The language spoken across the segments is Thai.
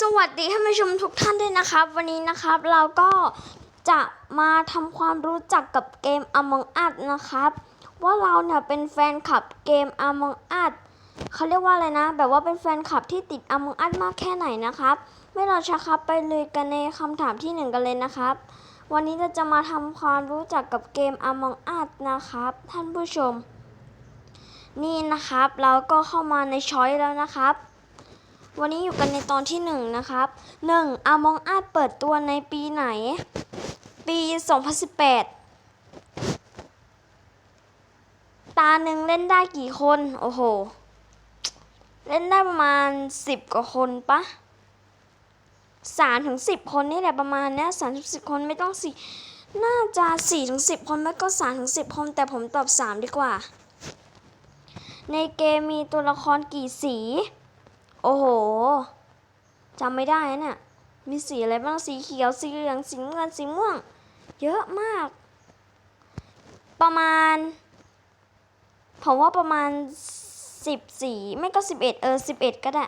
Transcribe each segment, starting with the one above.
สวัสดีท่านผู้ชมทุกท่านด้วยนะครับ วันนี้นะครับเราก็จะมาทำความรู้จักกับเกม Among Us นะครับ ว่าเราเนี่ยเป็นแฟนคลับเกม Among Us เขาเรียกว่าอะไรนะ แบบว่าเป็นแฟนคลับที่ติด Among Us มากแค่ไหนนะครับ ไม่รอช้าครับไปเลยกันในคำถามที่หนึ่งกันเลยนะครับ วันนี้เราจะมาทำความรู้จักกับเกม Among Us นะครับ ท่านผู้ชม นี่นะครับเราก็เข้ามาในช้อยแล้วนะครับ วันนี้อยู่กันในตอนที่หนึ่งนะครับหนึ่งอามองอาจเปิดตัวในปีไหน ปี 2018 ตาหนึ่งเล่นได้กี่คน โอ้โห เล่นได้ประมาณ 10 กว่าคนปะสามถึงสิบคนนี่แหละประมาณเนี้ยสามถึงสิบคนไม่ต้องสี่น่าจะสี่ถึงสิบคนไม่ก็สามถึงสิบคน แต่ผมตอบสามดีกว่า ในเกมมีตัวละครกี่สี อ้โหจำไม่ได้นะเนี่ยมีสีอะไรบ้างสีเขียวสีเหลืองสีเงินสีม่วง เยอะมาก ประมาณผมว่าประมาณสิบสีไม่ก็สิบเอ็ดเออสิบเอ็ดก็ได้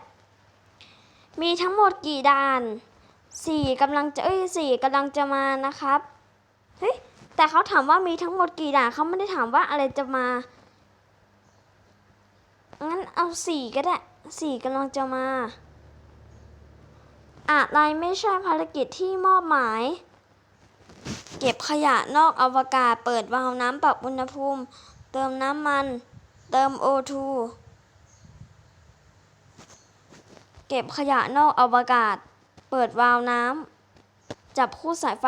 มีทั้งหมดกี่ด่านสี่กำลังจะเอ้ยสี่กำลังจะมานะครับเฮ้ยแต่เขาถามว่ามีทั้งหมดกี่ด่านเขาไม่ได้ถามว่าอะไรจะมา งั้นเอาสี่ก็ได้สี่กำลังจะมา อะไรไม่ใช่ภารกิจที่มอบหมาย เก็บขยะนอกอวกาศเปิดวาล์วน้ำปรับอุณหภูมิ เติมน้ำมัน เติมโอทูเก็บขยะนอกอวกาศ เปิดวาล์วน้ำจับคู่สายไฟ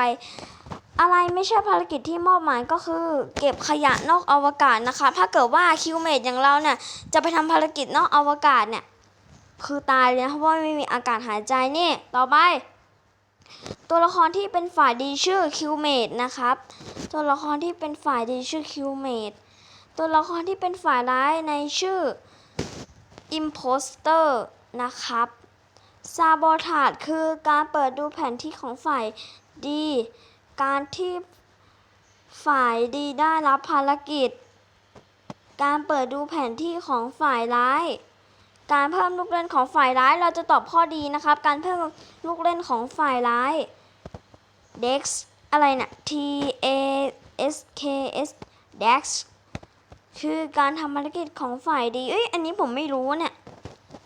อะไรไม่ใช่ภารกิจที่มอบหมายก็คือ เก็บขยะนอกอวกาศนะคะ ถ้าเกิดว่าคิวเมดอย่างเราเนี่ยจะไปทำภารกิจนอกอวกาศเนี่ยคือตายเลยนะเพราะว่าไม่มีอากาศหายใจนี่ต่อไป ตัวละครที่เป็นฝ่ายดีชื่อคิวเมดนะครับ ตัวละครที่เป็นฝ่ายดีชื่อคิวเมดตัวละครที่เป็นฝ่ายร้ายในชื่ออิมโพสเตอร์นะครับซาบอทาดคือการเปิดดูแผนที่ของฝ่ายดี การที่ฝ่ายดีได้รับภารกิจ การเปิดดูแผนที่ของฝ่ายร้าย การเพิ่มลูกเล่นของฝ่ายร้ายเราจะตอบข้อดีนะครับ การเพิ่มลูกเล่นของฝ่ายร้าย dex อะไรนะ t a s k s dex คือการทำภารกิจของฝ่ายดี เอ้ย อันนี้ผมไม่รู้เนี่ย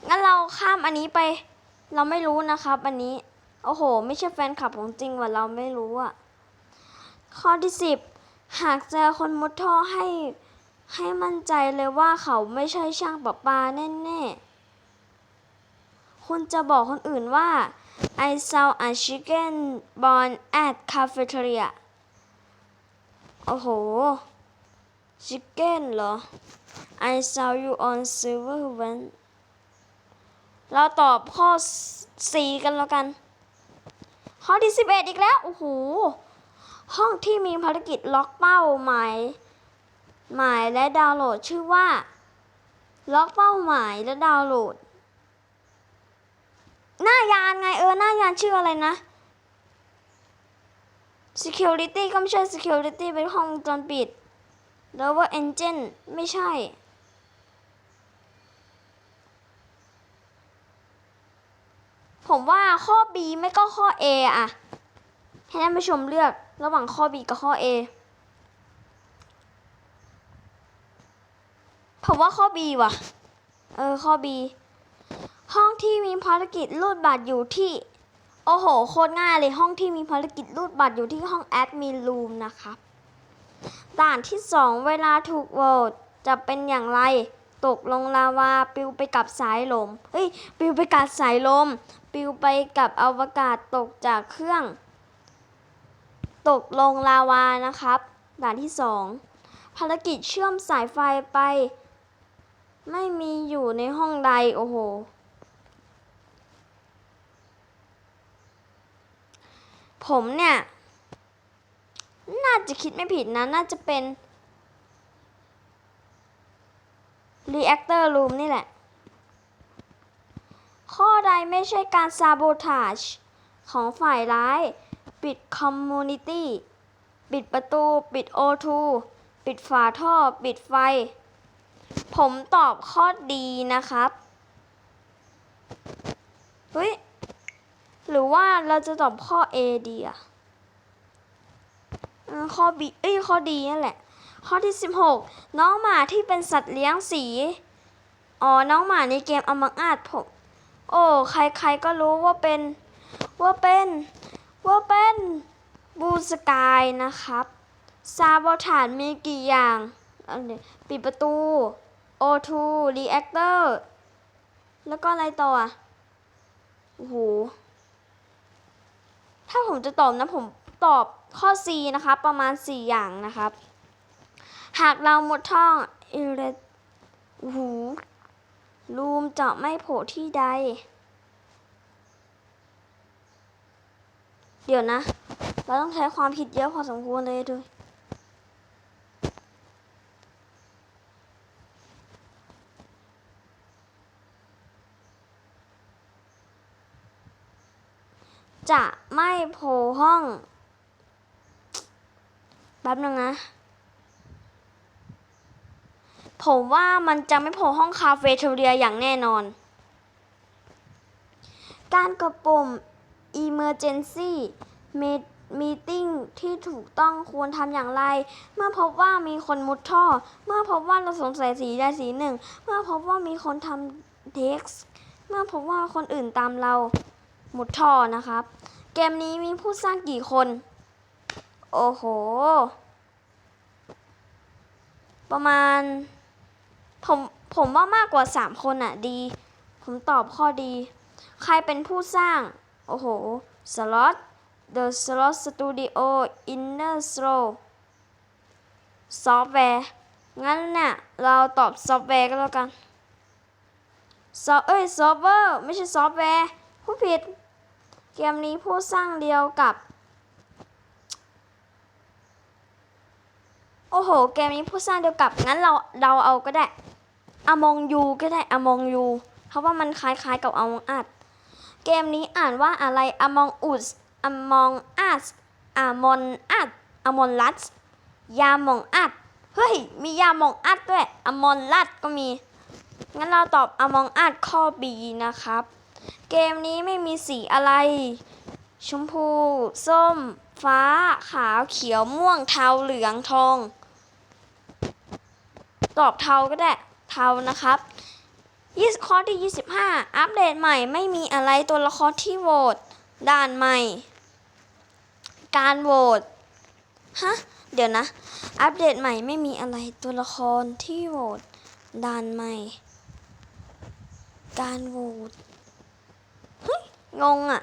งั้นเราข้ามอันนี้ไป เราไม่รู้นะครับ อันนี้ โอ้โห ไม่ใช่แฟนคลับของจริงว่ะ เราไม่รู้อะ ข้อที่สิบหากเจอคนมุดท่อให้ให้มั่นใจเลยว่าเขาไม่ใช่ช่างประปาแน่ๆ คุณจะบอกคนอื่นว่า I saw a chicken born at cafeteria โอ้โห chicken เหรอ I saw you on silver one เราตอบข้อ C กันแล้วกัน ข้อที่ 11 อีกแล้ว โอ้โห ห้องที่มีภารกิจล็อกเป้าหมายหมายและดาวน์โหลดชื่อว่า ล็อกเป้าหมายและดาวน์โหลด หน้ายานไงเออหน้ายานชื่ออะไรนะ security ก็ไม่ใช่ security เป็นห้องวงจรปิด lower engine ไม่ใช่ ผมว่าข้อ B ไม่ก็ข้อ A อะ ให้ท่านผู้ชมเลือกระหว่างข้อ B กับข้อ A ผมว่าข้อ B ว่ะ เออ ข้อ B ห้องที่มีภารกิจรูดบัตรอยู่ที่ โอ้โห โคตรง่ายเลย ห้องที่มีภารกิจรูดบัตรอยู่ที่ห้องแอดมินรูมนะครับด่านที่ 2 เวลาถูกโหวตจะเป็นอย่างไร ตกลงลาวาปิวไปกับสายลม เฮ้ย ปิวไปกับสายลม ปิวไปกับอวกาศตกจากเครื่อง ตกลงลาวานะครับ ด่านที่ 2 ภารกิจเชื่อมสายไฟไป ไม่มีอยู่ในห้องใด โอ้โห ผมเนี่ย น่าจะคิดไม่ผิดนะ น่าจะเป็น reactor room นี่แหละ ข้อใดไม่ใช่การ sabotage ของฝ่ายร้าย ปิด community ปิดประตู ปิด O2 ปิดฝาท่อ ปิดไฟ ผมตอบข้อดีนะครับ เฮ้ย หรือว่าเราจะตอบข้อ A ดีอะเออข้อ B เอ้ย ข้อ D นั่นแหละ ข้อที่ 16 น้องหมาที่เป็นสัตว์เลี้ยงสี อ๋อ น้องหมาในเกมอมังอาจผม โอ้ ใครๆก็รู้ว่าเป็น ว่าเป็น ว่าเป็นบูสกายนะครับซาบอฐานมีกี่อย่างอาเดี๋ยวปิดประตู O2 Reactor แล้วก็อะไรต่ออะโอ้โห ถ้าผมจะตอบนะผมตอบข้อ C นะครับประมาณ 4 อย่างนะครับ หากเราหมดท่องอิเลโอ้โหลูมจะไม่โผล่ที่ใด เดี๋ยวนะ เราต้องใช้ความคิดเยอะพอสมควรเลยด้วยจะไม่โผล่ห้องแป๊บนึงนะ ผมว่ามันจะไม่โผล่ห้องคาเฟ่เทเรียอย่างแน่นอน การกดปุ่ม Emergency Meeting ที่ถูกต้องควรทำอย่างไร เมื่อพบว่ามีคนมุดท่อ เมื่อพบว่าเราสงสัยสีใดสีหนึ่ง เมื่อพบว่ามีคนทำเท็กซ์เมื่อพบว่าคนอื่นตามเรามุดท่อนะครับ เกมนี้มีผู้สร้างกี่คน โอ้โห ประมาณ ผมผมว่ามากกว่า 3 คนอะดี ผมตอบข้อดี ใครเป็นผู้สร้าง โอ้โหสล็อต The Slot Studio Inner Slow ซอฟต์แวร์ งั้นเนี่ยเราตอบซอฟต์แวร์ก็แล้วกันซอฟเอ้ยซอฟเวอร์ไม่ใช่ซอฟต์แวร์ ผู้ผิด เกมนี้ผู้สร้างเดียวกับ โอ้โห เกมนี้ผู้สร้างเดียวกับ งั้นเราเราเอาก็ได้อมองยูก็ได้อมองยูเพราะว่ามันคล้ายๆกับอมองอัด เกมนี้อ่านว่าอะไร Among Us Among Us Among Us Among Us ยามองอัด เฮ้ย มียามองอัดด้วย Among Us ก็มี งั้นเราตอบ Among Us ข้อ B นะครับ เกมนี้ไม่มีสีอะไร ชมพู ส้ม ฟ้า ขาว เขียว ม่วง เทา เหลือง ทอง ตอบเทาก็ได้ เทานะครับ 20ข้อที่ 25 อัปเดตใหม่ไม่มีอะไรตัวละครที่โหวตด่านใหม่ การโหวตฮะเดี๋ยวนะ อัปเดตใหม่ไม่มีอะไรตัวละครที่โหวตด่านใหม่ การโหวตเฮ้ยงงอะ่ะ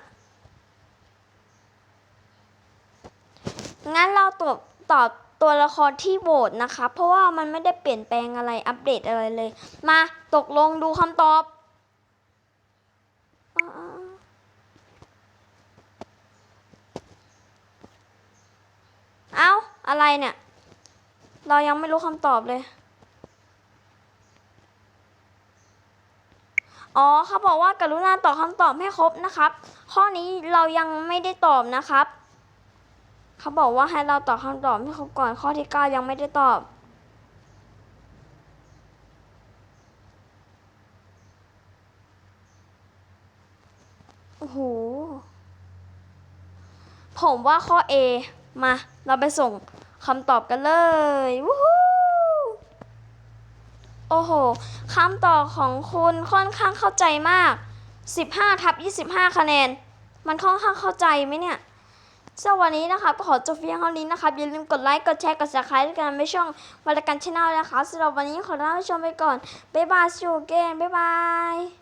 งั้นเราตอบตอบ ตัวละครที่โหวตนะคะ เพราะว่ามันไม่ได้เปลี่ยนแปลงอะไรอัปเดตอะไรเลย มาตกลงดูคำตอบอ่าเอ้าอะไรเนี่ย เรายังไม่รู้คำตอบเลย อ๋อเขาบอกว่ากรุณาตอบคำตอบให้ครบนะครับ ข้อนี้เรายังไม่ได้ตอบนะครับ เขาบอกว่าให้เราตอบคำตอบให้ครบก่อนข้อที่เก้ายังไม่ได้ตอบ โอ้โห ผมว่าข้อ A มา เราไปส่งคำตอบกันเลยวู้ฮู้โอ้โห คำตอบของคุณค่อนข้างเข้าใจมาก 15ทับ25 คะแนน มันค่อนข้างเข้าใจไหมเนี่ย สวัสดีนะคะก็ขอจบเพียงเท่านี้นะครับอย่าลืมกดไลค์กดแชร์กด subscribe ด้วยกันไม่ช่องวารการช n แนลนะคะสำหรับวันนี้ขอลาท่านผู้ชมไปก่อนบ๊ายบาย see you again บ๊ายบาย